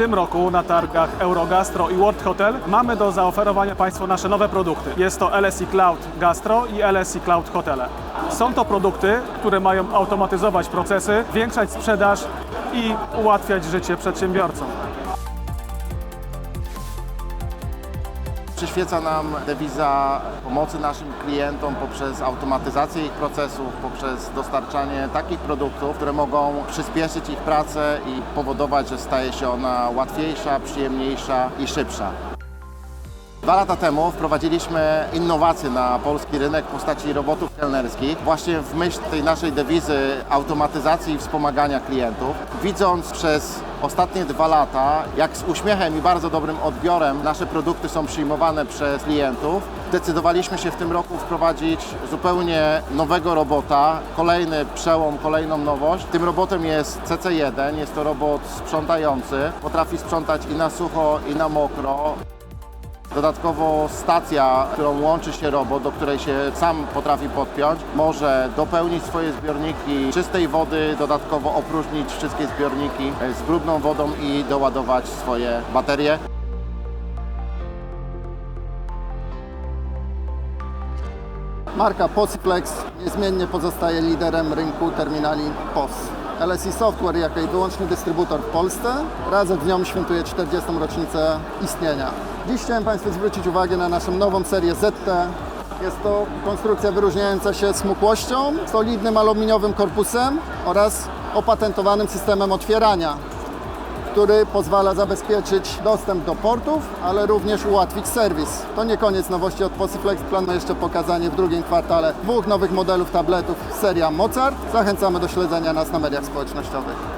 tym roku na targach Eurogastro i World Hotel mamy do zaoferowania Państwu nasze nowe produkty. Jest to LSI Cloud Gastro i LSI Cloud Hotele. Są to produkty, które mają automatyzować procesy, zwiększać sprzedaż i ułatwiać życie przedsiębiorcom. Przyświeca nam dewiza pomocy naszym klientom poprzez automatyzację ich procesów, poprzez dostarczanie takich produktów, które mogą przyspieszyć ich pracę i powodować, że staje się ona łatwiejsza, przyjemniejsza i szybsza. Dwa lata temu wprowadziliśmy innowacje na polski rynek w postaci robotów kelnerskich, właśnie w myśl tej naszej dewizy automatyzacji i wspomagania klientów. Widząc przez ostatnie dwa lata, jak z uśmiechem i bardzo dobrym odbiorem nasze produkty są przyjmowane przez klientów, zdecydowaliśmy się w tym roku wprowadzić zupełnie nowego robota, kolejny przełom, kolejną nowość. Tym robotem jest CC1, jest to robot sprzątający, potrafi sprzątać i na sucho, i na mokro. Dodatkowo stacja, którą łączy się robot, do której się sam potrafi podpiąć, może dopełnić swoje zbiorniki czystej wody, dodatkowo opróżnić wszystkie zbiorniki e, z brudną wodą i doładować swoje baterie. Marka Posiflex niezmiennie pozostaje liderem rynku terminali POS. LSI Software jako wyłączny dystrybutor w Polsce razem z nią świętuje 40. rocznicę istnienia. Dziś chciałem Państwu zwrócić uwagę na naszą nową serię ZT. Jest to konstrukcja wyróżniająca się smukłością, solidnym aluminiowym korpusem oraz opatentowanym systemem otwierania, który pozwala zabezpieczyć dostęp do portów, ale również ułatwić serwis. To nie koniec nowości od Posiflex. Planuję jeszcze pokazanie w drugim kwartale dwóch nowych modelów tabletów seria Mozart. Zachęcamy do śledzenia nas na mediach społecznościowych.